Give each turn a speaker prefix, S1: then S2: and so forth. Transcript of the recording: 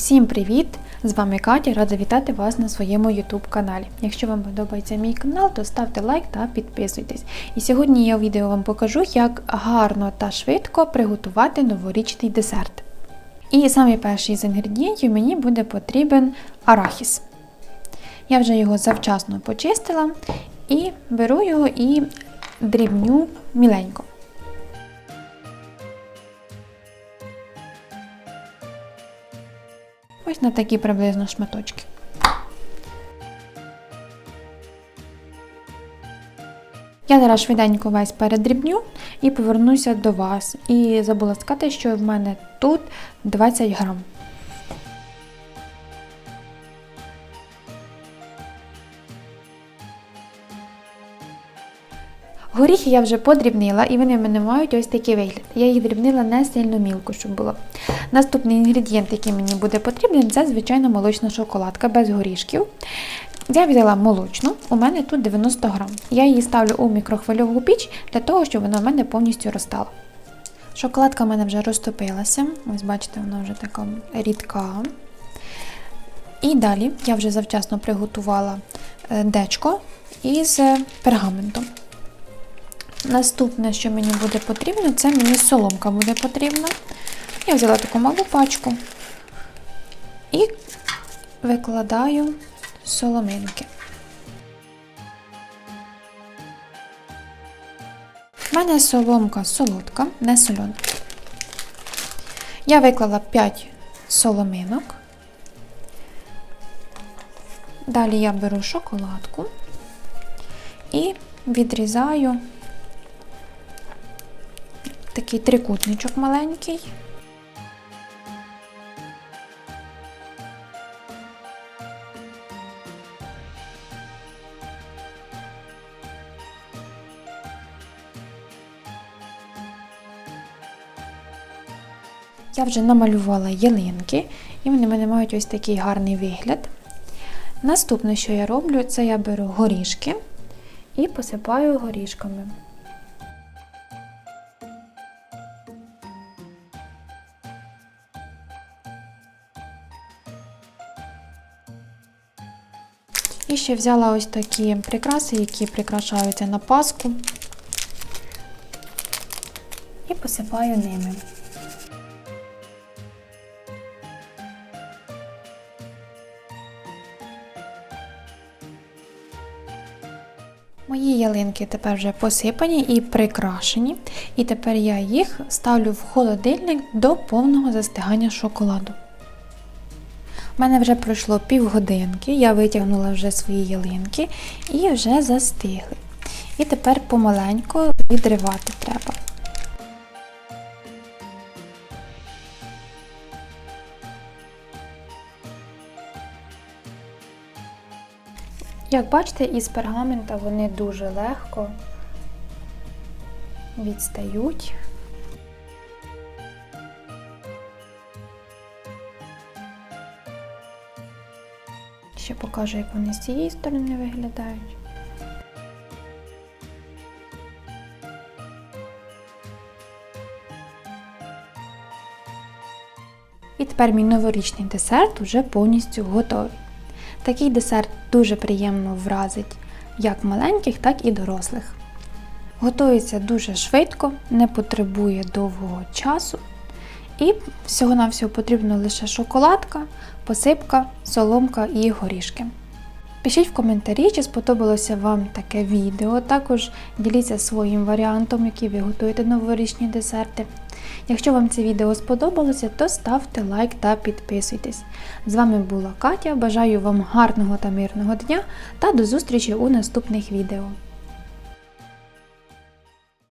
S1: Всім привіт! З вами Катя, рада вітати вас на своєму YouTube каналі. Якщо вам подобається мій канал, то ставте лайк та підписуйтесь. І сьогодні я у відео вам покажу, як гарно та швидко приготувати новорічний десерт. І саме перший з інгредієнтів мені буде потрібен арахіс. Я вже його завчасно почистила і беру його і дрібню міленько. На такі приблизно шматочки. Я зараз швиденько весь передрібню і повернуся до вас. І забула сказати, що в мене тут 20 грам. Горіхи я вже подрібнила і вони в мене мають ось такий вигляд. Я їх дрібнила не сильно мілко, щоб було. Наступний інгредієнт, який мені буде потрібен, це звичайно молочна шоколадка без горішків. Я взяла молочну, у мене тут 90 грам. Я її ставлю у мікрохвильову піч для того, щоб вона в мене повністю розтала. Шоколадка в мене вже розтопилася. Ось бачите, вона вже така рідка. І далі я вже завчасно приготувала е, дечко із пергаментом. Наступне, що мені буде потрібно, це мені соломка буде потрібна. Я взяла таку малу пачку і викладаю соломинки. У мене соломка солодка, не сольона. Я виклала 5 соломинок. Далі я беру шоколадку і відрізаю такий трикутничок маленький. Я вже намалювала ялинки, і вони мене мають ось такий гарний вигляд. Наступне, що я роблю, це я беру горішки і посипаю горішками. І ще взяла ось такі прикраси, які прикрашаються на паску. І посипаю ними. Мої ялинки тепер вже посипані і прикрашені. І тепер я їх ставлю в холодильник до повного застигання шоколаду. У мене вже пройшло півгодинки, я витягнула вже свої ялинки і вже застигли. І тепер помаленьку відривати треба. Як бачите, із пергамента вони дуже легко відстають. Ще покажу, як вони з цієї сторони виглядають. І тепер мій новорічний десерт вже повністю готовий. Такий десерт дуже приємно вразить як маленьких, так і дорослих. Готується дуже швидко, не потребує довгого часу. І всього-навсього потрібно лише шоколадка, посипка, соломка і горішки. Пишіть в коментарі, чи сподобалося вам таке відео. Також діліться своїм варіантом, який ви готуєте новорічні десерти. Якщо вам це відео сподобалося, то ставте лайк та підписуйтесь. З вами була Катя. Бажаю вам гарного та мирного дня та до зустрічі у наступних відео.